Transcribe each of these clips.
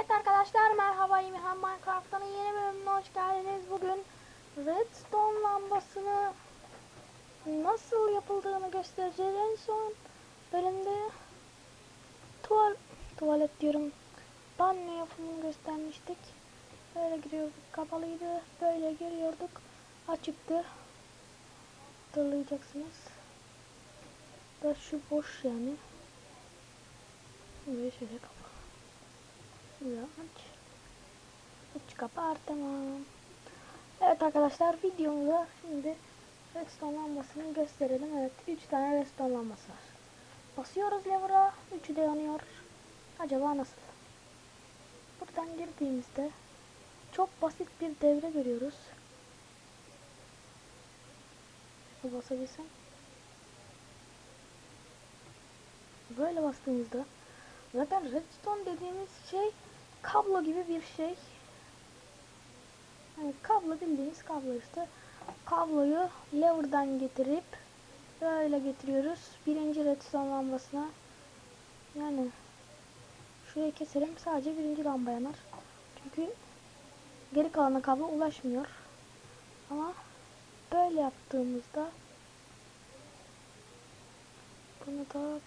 Evet arkadaşlar merhaba İmihan Minecraft'ın yeni bölümüne hoş geldiniz. Bugün redstone lambasını nasıl yapıldığını göstereceğiz. En son bölümde tuval tuvalet diyorum banyo yapımını göstermiştik. Böyle giriyorduk kapalıydı. Böyle giriyorduk açıktı. Hatırlayacaksınız. Da şu boş yani. Böyle şöyle kapalı. Şöyle aç. Aç kapat tamam. Evet arkadaşlar videomuza şimdi redstone lambasını gösterelim. Evet 3 tane redstone lambası var. Basıyoruz lever'a. Üçü de yanıyor. Acaba nasıl? Buradan girdiğimizde çok basit bir devre görüyoruz. Şöyle basabilsem. Böyle bastığımızda zaten redstone dediğimiz şey kablo gibi bir şey. Yani kablo bildiğiniz kablo işte. Kabloyu lever'dan getirip böyle getiriyoruz. Birinci redstone lambasına. Yani şurayı keselim sadece birinci lamba yanar. Çünkü geri kalan kablo ulaşmıyor. Ama böyle yaptığımızda bunu da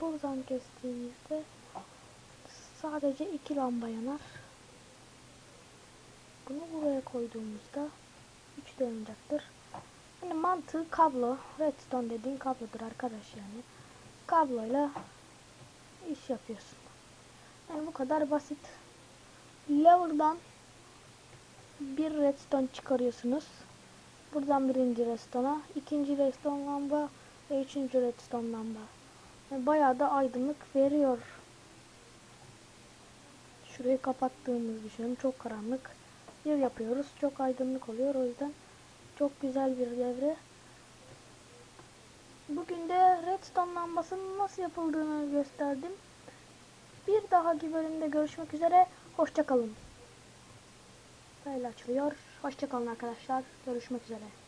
buradan kestiğimizde sadece iki lamba yanar. Bunu buraya koyduğumuzda 3 de yanacaktır. Yani mantığı kablo. Redstone dediğin kablodur arkadaş yani. Kabloyla iş yapıyorsun. Yani bu kadar basit. Lever'dan bir redstone çıkarıyorsunuz. Buradan birinci redstone'a, ikinci redstone lamba ve üçüncü redstone lamba. Yani bayağı da aydınlık veriyor. Şurayı kapattığımız düşünün. Çok karanlık. Bir yapıyoruz. Çok aydınlık oluyor. O yüzden çok güzel bir devre. Bugün de redstone lambasının nasıl yapıldığını gösterdim. Bir dahaki bölümde görüşmek üzere. Hoşçakalın. Böyle açılıyor. Hoşçakalın arkadaşlar. Görüşmek üzere.